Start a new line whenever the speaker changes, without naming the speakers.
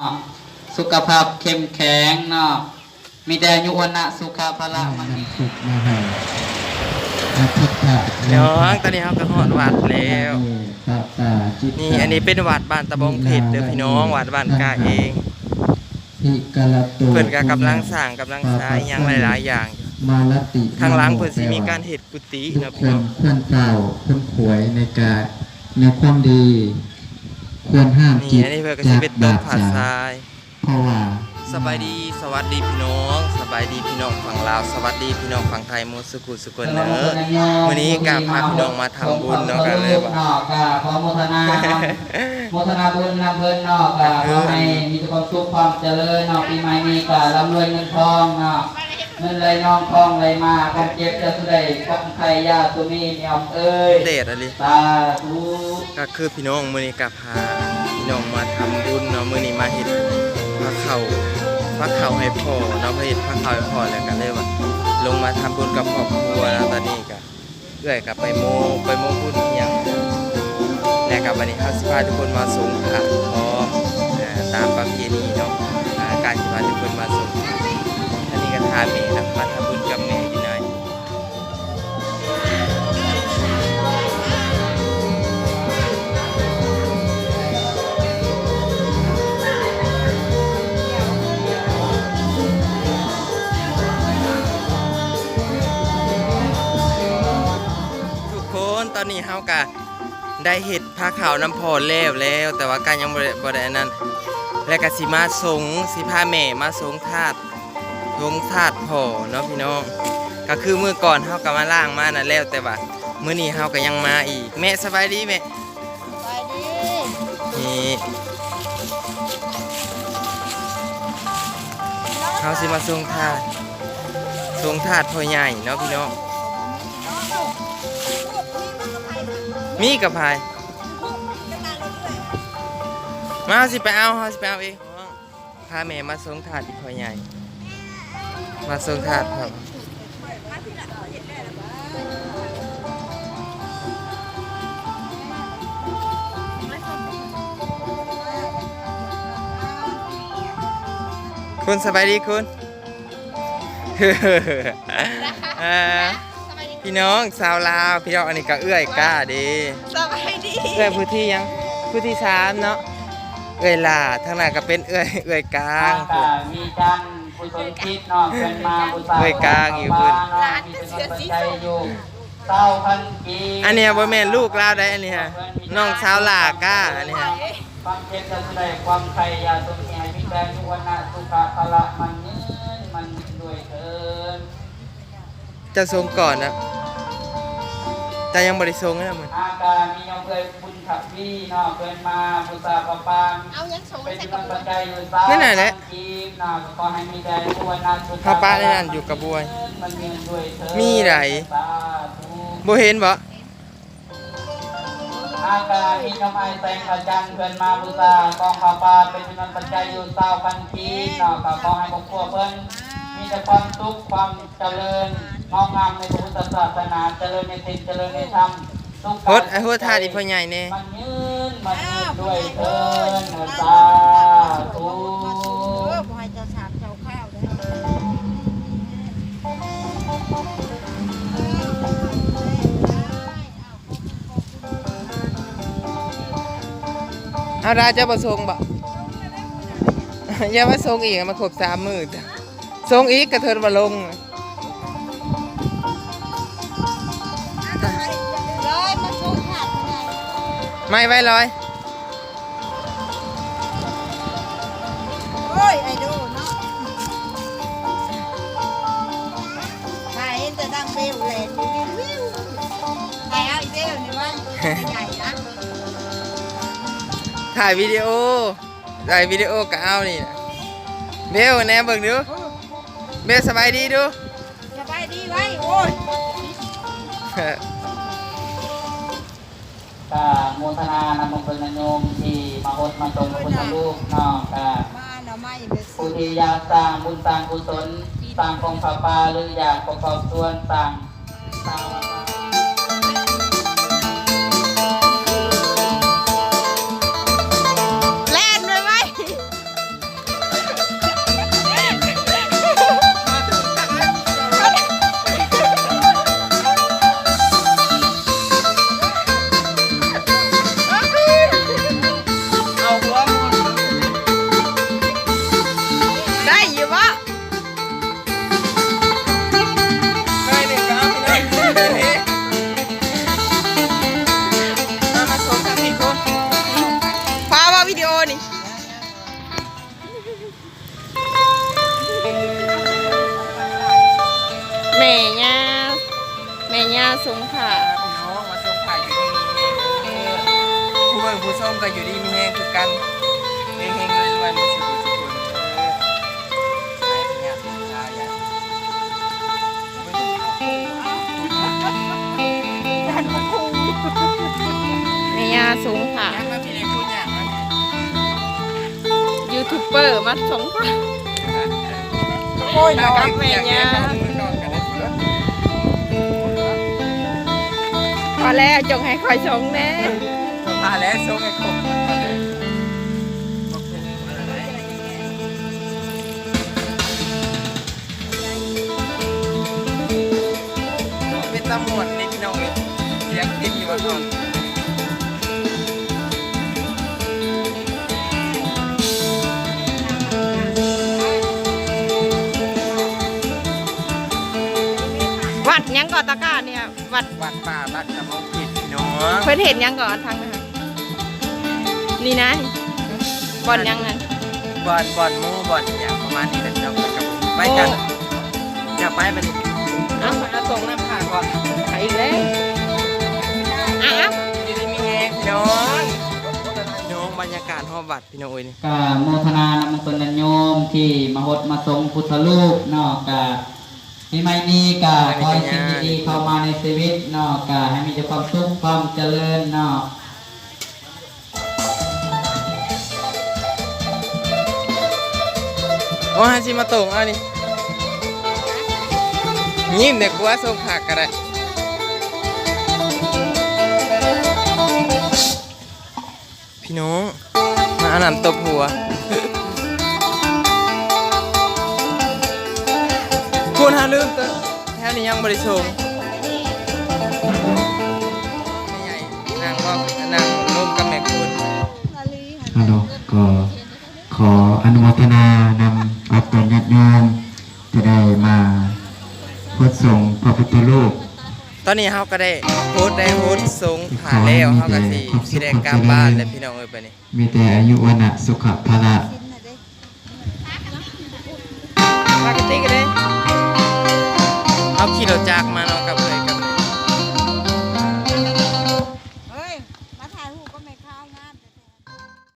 เนาะสุขภาพเข้มแข็งเนาะมีแต่อายุวันนะสุขภาละมันนี่
สุขมาให้อาทิตย์ค่ะ
น้องตอนนี้เขาก็หอดวัดแล้ว
พระตาจิต
นี่อันนี้เป็นวัดบ้านตะบงเพชรเด้อพี่น้องวัดบ้านกาเอง
พิกะละตุ
เพิ่นก็กำลังสร้างกำลังสร้างอหย่างหลายๆอย่างอยู่
มาลติ
ทางหลังเพิ่นสิมีการเฮ็ดกุฏิ
ทุก
นะ
ค
พี่น้
น
อง
ควรเก่าควรขวยในการในความดี ควรห้าม
นี่
จิต
อันนี้เพิ่นก็สิเป็นต้นผาทราย
เพราะว่า
สบายดีสวัสดีพี่น้องสบายดีพี่น้องฝั่งลาวสวัสดีพี่น้องฝั่งไทยหมดสุขุสุคนเนอะวันนี้กาพาพี่น้องมาทำบุญเนาะกันเลยว่า
เนาะก็ขอโมทนาเนาะโมทนาบุญนำเพิ่นเนาะก็ขอให้มีแต่ความสุขความเจริญเนาะปีใหม่นี้ก็ร่ำรวยเงินทองเนาะเงินไหลน้องทองไหลมาความเจ็บจะสุดใดความใครยาตัวนี้มีอมเอ้ย
เดชอะไร
สาธุ
ก็คือพี่น้องมื้อนี้กาพา พี่น้องมาทำบุญเนาะมื้อนี้มาเฮ็ดพระเข่าพระเข่าให้พ่อเนาะพระเฮ็ดพระเข่าให้พ่อแล้วกันเลยว่าลงมาทำบุญกับครอบครัวแล้วตอนนี้ก็เอื้อยกับไปโมไปโมบุญอิหยังแล้วกับวันนี้เฮาสิพาทุกคนมาสงขลาพร้อมอ่าตามประเพณีเนาะการสิพาทุกคนมาสงพระาก็ได้เห็ดผ้าขาวน้ำพอแล้วแล้ว แต่ว่าการยังบ่ได้บ่ได้อันนั้น และก็สิมาสงสิพาแม่มาสงธาตุสงธาตุพ่อเนาะพี่น้องก็คือมื้อก่อนเฮาก็มาล่างมานั่นแล้วแต่ว่ามื้อนี้เฮาก็ยังมาอีก แม่สบายดีแม่
ไปดิ
นี่เฮาสิมาสงธาตุสงธาตุพ่อใหญ่เนาะพี่น้อง มีกับพายมาสิไปเอาสิไปเอาเองพาแม่มาส่งถาดอีกพ่อใหญ่ มาส่งถาดครับคุณสบายดีคุณ พี่น้องสาวลาว พี่น้องอันนี้ก็เอื้อยกล้าเดี
สบายดี
เอื้อยผู้ที่ยังผู้ที่สามเนาะเอื้อยหล่าทางหน้าก็เป็นเอื้อยเอื้อยกลา
ทางงก็มีจันผู้ชนคิดเนาะเพิ่นมาบูชา
เว้ยกลางอยู่เพิ่น
ร้านมีเป็นปัจจัยอยู่เต้าพันกี
อันเนี้ยบ่แม่นลูกลาวได้อันนี้ฮะน้องสาวหล่ากล้าอันนี้ฮะ
ความเจ็บจะแสดงความใครยาสมแห่มีแต่ยุวนาสุขะพละมันยืนมันด้วยเถิน
จะส่งก่อนนะ แต่ยังบ่ได้ส่งนะมึง
อากามียองเคยบุญขับพี่เนาะเพิ่นมาบูชาปะปาง
เอายังสูง
เป็น
ใส่
กำ
ก
ลั
ระ
ง
ปุ
ปัจ
ก
จัยอยู่สาม
นั่นน่ะแหละ
กีบเนาะขอให้มีแต่ยุวนาสุขะ
ข้าวปลาในนั้นอยู่กับบวย
มันยืนด้วยเถิน
มีไหน
สาธุ
บ่เห็นบ่
อากามีน้ำไอแสงพระจันทร์เพื่อนมาบูชากองผ้าป่าเป็นจำนวนปัจจัยอยู่เศร้าพันทีเนาะก็ขอให้ครอบครัวเพิ่น มีแต่ความสุขความเจริญ งอกงามในพระพุทธศาสนาเจริญในศีลเจริญในธรรมสุข
โฮดไอ้โฮดทาดอีพ่อใหญ่แน่
มันยืนมันยืนด้วยเถินสาธุ
เออบ่ให้เจ้าสามเจ้าข้าวเด้อ
เอาดาจะบ่ส่งบ่ อย่ามาส่งอีกมาครบสามมื้อจ้ะส่งอีกกระเทินบ่ลง
ร้ ไม่
ไว้ร้อย
โอ้ยไอ้ดูเนาะใครเห็นแต่ดังเบลแหลนวิววิวใครเอาอีเบลนี่วะใหญ่นะ
ถ่ายวิดีโอ ถ่ายวิดีโอก็เอานี่นะเบลแหน่เบิ่งดู เบลสบายดีดู
สบายดีไว้โอ้ย
ก็โมทนานำมงคลโยมที่มาอดมาตรงพุทธรูปเนาะก็
มาหน่อไม้เบ็ด
ผู้ที่อยากสร้างบุญสร้างกุศลสร้างกองผ้าป่าหรืออยากประกอบส่วนสร้างสร้าง
สงขลา
พี่น้องมาส่งขายอยู่ที่นี่เออผู้เบิ่งผู้ส้มก็อยู่ดีมีแห้งคือกันเฮงเฮงรวยรวยๆมีสุขสุขคนเออขายเป็นเนี่ยขายอย่าง
แม่ย่าสงขลา
ยังมาพี่เลยพูดอย่างนั้น
ยูทูบเบอร์มาสงขลา
โอ้ย
น้องแม่ย่า พอแล้วจงให้คอยชงแน่
พาแล้วสงให้ครบเป็นตำรวจนิดหน่อยเสียงติดอยู่บนห้อง
วัดยังก่อตะกร้าเนี่ย วัด
วัดป่าบัดตะม
เพิ่นเห็นหยังก่อนทางนะคะนี่นะบอลยังนั่น
บอลบอลหมู่บอลอย่างประมาณนี้แหละพี่น้องกับไปกันจะไปบัดนี้
เอ้า
มาส่งน้ำผ่าก่อน
ไปอีกแล้วอ้าว
ดีดีมีแฮงพี่น้องพี่น้องบรรยากาศหอบวัดพี่น้องเอ้ยนี่
กาโมทนานำมงคลโยมที่มาหดมาทรงพุทธลูกเนาะกา ที่ไม่นี้กาขอให้สิ่งดีๆเข้ามาในชีวิตเนาะกาให้มีแต่ความสุขความเจริญเนาะ
โอ้ฮาชิมาตรงเอานี่ยิ้มเด็กกูว่าส่งผักกันได้พี่น้องมาอาน้ำตบหัว คุณหาลืมตัวแถวนี้ยังบริชมไม่ใหญ่นางก็นางร่วมกับแม่คุณ
ฮัลโหลก็ขออนุโมทนานำอัตตญาติโยมจะได้มาพุทธสงฆ์พระพุทธรูป
ตอนนี้เฮาก็ได้โพสต์ได้โพสต์สงผ่านแล้วเฮาก็สิสิได้กลับบ้านแล้วพี่น้องเอ้ยไปนี่
มีแต่อายุวันะสุขภาละ
ปกติก็เลย
เอาขี่รถจักรมาเนาะ